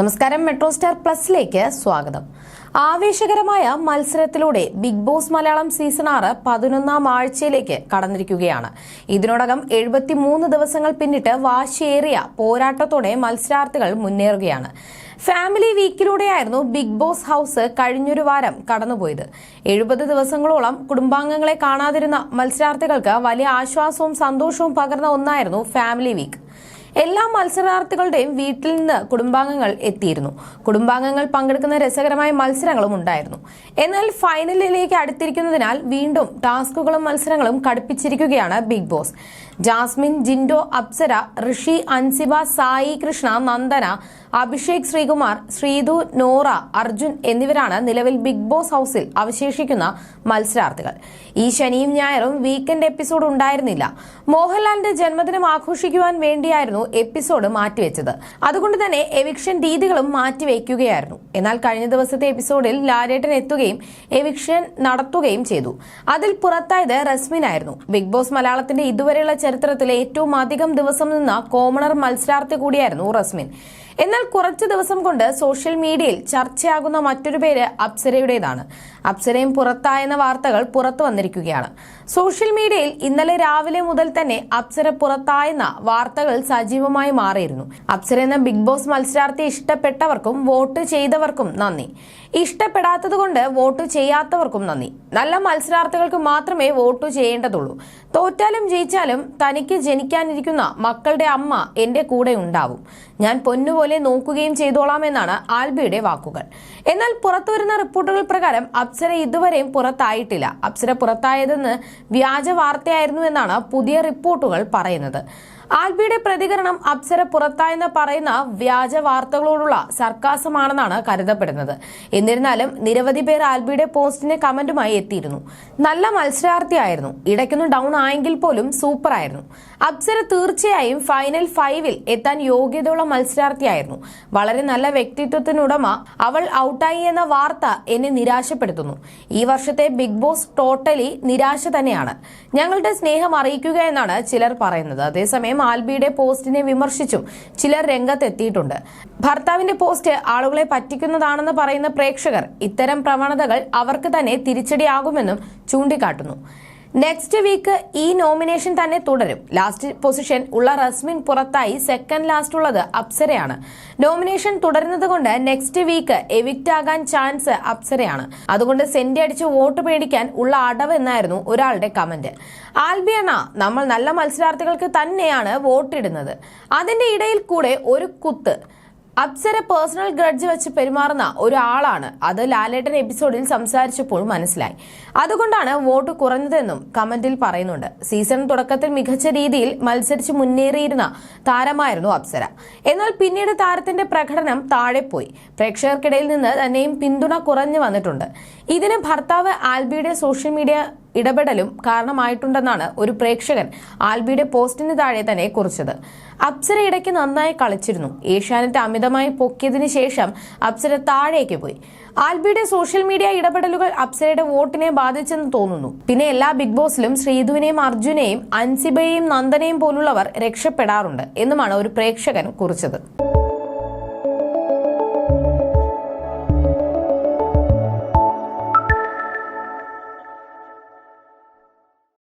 നമസ്കാരം metro star പ്ലസിലേക്ക് സ്വാഗതം. ആവേശകരമായ മത്സരത്തിലൂടെ ബിഗ് ബോസ് മലയാളം സീസൺ ആറ് പതിനൊന്നാം ആഴ്ചയിലേക്ക് കടന്നിരിക്കുകയാണ്. ഇതിനോടകം എഴുപത്തിമൂന്ന് ദിവസങ്ങൾ പിന്നിട്ട് വാശിയേറിയ പോരാട്ടത്തോടെ മത്സരാർത്ഥികൾ മുന്നേറുകയാണ്. ഫാമിലി വീക്കിലൂടെയായിരുന്നു ബിഗ് ബോസ് ഹൗസ് കഴിഞ്ഞൊരു വാരം കടന്നുപോയത്. എഴുപത് ദിവസങ്ങളോളം കുടുംബാംഗങ്ങളെ കാണാതിരുന്ന മത്സരാർത്ഥികൾക്ക് വലിയ ആശ്വാസവും സന്തോഷവും പകർന്ന ഒന്നായിരുന്നു ഫാമിലി വീക്ക്. എല്ലാ മത്സരാർത്ഥികളുടെയും വീട്ടിൽ നിന്ന് കുടുംബാംഗങ്ങൾ എത്തിയിരുന്നു. കുടുംബാംഗങ്ങൾ പങ്കെടുക്കുന്ന രസകരമായ മത്സരങ്ങളും ഉണ്ടായിരുന്നു. എന്നാൽ ഫൈനലിലേക്ക് അടുത്തിരിക്കുന്നതിനാൽ വീണ്ടും ടാസ്കുകളും മത്സരങ്ങളും കടുപ്പിച്ചിരിക്കുകയാണ് ബിഗ് ബോസ്. ജാസ്മിൻ ജിൻഡോ അപ്സര ഋഷി അൻസിബ സായി കൃഷ്ണ നന്ദന അഭിഷേക് ശ്രീകുമാർ ശ്രീതു നോറ അർജുൻ എന്നിവരാണ് നിലവിൽ ബിഗ് ബോസ് ഹൌസിൽ അവശേഷിക്കുന്ന മത്സരാർത്ഥികൾ. ഈ ശനിയും ഞായറും വീക്കെൻഡ് എപ്പിസോഡ് ഉണ്ടായിരുന്നില്ല. മോഹൻലാലിന്റെ ജന്മദിനം ആഘോഷിക്കുവാൻ വേണ്ടിയായിരുന്നു എപ്പിസോഡ് മാറ്റിവെച്ചത്. അതുകൊണ്ട് തന്നെ എവിക്ഷൻ രീതികളും മാറ്റിവെക്കുകയായിരുന്നു. എന്നാൽ കഴിഞ്ഞ ദിവസത്തെ എപ്പിസോഡിൽ ലാലേട്ടൻ എത്തുകയും എവിക്ഷൻ നടത്തുകയും ചെയ്തു. അതിൽ പുറത്തായത് റസ്മിൻ ആയിരുന്നു. ബിഗ് ബോസ് മലയാളത്തിന്റെ ഇതുവരെയുള്ള ചരിത്രത്തിലെ ഏറ്റവും അധികം ദിവസം നിന്ന കോമണർ മത്സരാർത്ഥി കൂടിയായിരുന്നു റസ്മിൻ. എന്നാൽ കുറച്ച് ദിവസം കൊണ്ട് സോഷ്യൽ മീഡിയയിൽ ചർച്ചയാകുന്ന മറ്റൊരു പേര് അപ്സരയുടേതാണ്. അപ്സരയും പുറത്തായെന്ന വാർത്തകൾ പുറത്തു വന്നിരിക്കുകയാണ്. സോഷ്യൽ മീഡിയയിൽ ഇന്നലെ രാവിലെ മുതൽ തന്നെ അപ്സര പുറത്തായെന്ന വാർത്തകൾ സജീവമായി മാറിയിരുന്നു. അപ്സര എന്ന ബിഗ് ബോസ് മത്സരാർത്ഥി ഇഷ്ടപ്പെട്ടവർക്കും വോട്ട് ചെയ്തവർക്കും നന്ദി. ഇഷ്ടപ്പെടാത്തതുകൊണ്ട് വോട്ട് ചെയ്യാത്തവർക്കും നന്ദി. നല്ല മത്സരാർത്ഥികൾക്ക് മാത്രമേ വോട്ട് ചെയ്യേണ്ടതുള്ളൂ. തോറ്റാലും ജയിച്ചാലും തനിക്ക് ജനിക്കാനിരിക്കുന്ന മക്കളുടെ അമ്മ എന്റെ കൂടെ ഉണ്ടാവും. ഞാൻ പൊന്നുപോലെ നോക്കുകയും ചെയ്തോളാം എന്നാണ് ആൽബിയുടെ വാക്കുകൾ. എന്നാൽ പുറത്തുവരുന്ന റിപ്പോർട്ടുകൾ പ്രകാരം അപ്സര ഇതുവരെയും പുറത്തായിട്ടില്ല. അപ്സര പുറത്തായതെന്ന് വ്യാജ വാർത്തയായിരുന്നു എന്നാണ് പുതിയ റിപ്പോർട്ടുകൾ പറയുന്നത്. ആൽബിയുടെ പ്രതികരണം അപ്സര പുറത്തായെന്ന് പറയുന്ന വ്യാജ വാർത്തകളോടുള്ള സർക്കാസമാണെന്നാണ് കരുതപ്പെടുന്നത്. എന്നിരുന്നാലും നിരവധി പേർ ആൽബിയുടെ പോസ്റ്റിന് കമന്റുമായി എത്തിയിരുന്നു. നല്ല മത്സരാർത്ഥിയായിരുന്നു. ഇടയ്ക്കൊന്നും ഡൗൺ ആയെങ്കിൽ പോലും സൂപ്പർ ആയിരുന്നു അപ്സര തീർച്ചയായും ഫൈനൽ ഫൈവിൽ എത്താൻ യോഗ്യതയുള്ള മത്സരാർത്ഥിയായിരുന്നു. വളരെ നല്ല വ്യക്തിത്വത്തിനുടമ അവൾ ഔട്ടായി എന്ന വാർത്ത എന്നെ നിരാശപ്പെടുത്തുന്നു. ഈ വർഷത്തെ ബിഗ് ബോസ് ടോട്ടലി നിരാശ തന്നെയാണ്. ഞങ്ങളുടെ സ്നേഹം അറിയിക്കുക എന്നാണ് ചിലർ പറയുന്നത്. അതേസമയം ആൽബിയുടെ പോസ്റ്റിനെ വിമർശിച്ചും ചിലർ രംഗത്തെത്തിയിട്ടുണ്ട്. ഭർത്താവിന്റെ പോസ്റ്റ് ആളുകളെ പറ്റിക്കുന്നതാണെന്ന് പറയുന്ന പ്രേക്ഷകർ ഇത്തരം പ്രവണതകൾ അവർക്ക് തന്നെ തിരിച്ചടിയാകുമെന്നും ചൂണ്ടിക്കാട്ടുന്നു. നെക്സ്റ്റ് വീക്ക് ഈ നോമിനേഷൻ തന്നെ തുടരും. ലാസ്റ്റ് പൊസിഷൻ ഉള്ള റസ്മിൻ പുറത്തായി സെക്കൻഡ് ലാസ്റ്റ് ഉള്ളത് അപ്സരയാണ്. നോമിനേഷൻ തുടരുന്നത് കൊണ്ട് നെക്സ്റ്റ് വീക്ക് എവിക്റ്റ് ആകാൻ ചാൻസ് അപ്സരയാണ്. അതുകൊണ്ട് സെന്റി അടിച്ച് വോട്ട് പേടിക്കാൻ ഉള്ള അടവ് എന്നായിരുന്നു ഒരാളുടെ കമന്റ് ആൽബിയണ നമ്മൾ നല്ല മത്സരാർത്ഥികൾക്ക് തന്നെയാണ് വോട്ടിടുന്നത്. അതിന്റെ ഇടയിൽ കൂടെ ഒരു കുത്ത്. അപ്സര പേഴ്സണൽ ഗ്രഡ്ജ് വെച്ച് പെരുമാറുന്ന ഒരാളാണ്. അത് ലാലേട്ടൻ എപ്പിസോഡിൽ സംസാരിച്ചപ്പോൾ മനസ്സിലായി. അതുകൊണ്ടാണ് വോട്ട് കുറഞ്ഞതെന്നും കമന്റിൽ പറയുന്നുണ്ട്. സീസൺ തുടക്കത്തിൽ മികച്ച രീതിയിൽ മത്സരിച്ച് മുന്നേറിയിരുന്ന താരമായിരുന്നു അപ്സര. എന്നാൽ പിന്നീട് താരത്തിന്റെ പ്രകടനം താഴെപ്പോയി. പ്രേക്ഷകർക്കിടയിൽ നിന്ന് തന്നെയും പിന്തുണ കുറഞ്ഞു വന്നിട്ടുണ്ട്. ഇതിന് ഭർത്താവ് ആൽബിയുടെ സോഷ്യൽ മീഡിയ ഇടപെടലും കാരണമായിട്ടുണ്ടെന്നാണ് ഒരു പ്രേക്ഷകൻ ആൽബിയുടെ പോസ്റ്റിന് താഴെ തന്നെ കുറിച്ചത്. അപ്സര ഇടയ്ക്ക് നന്നായി കളിച്ചിരുന്നു. ഏഷ്യാനെറ്റ് അമിതമായി പൊക്കിയതിനു ശേഷം അപ്സര താഴേക്ക് പോയി. ആൽബിയുടെ സോഷ്യൽ മീഡിയ ഇടപെടലുകൾ അപ്സരയുടെ വോട്ടിനെ ബാധിച്ചെന്ന് തോന്നുന്നു. പിന്നെ എല്ലാ ബിഗ് ബോസിലും ശ്രീധുവിനെയും അർജുനെയും അൻസിബയെയും നന്ദനെയും പോലുള്ളവർ രക്ഷപ്പെടാറുണ്ട് എന്നുമാണ് ഒരു പ്രേക്ഷകൻ കുറിച്ചത്.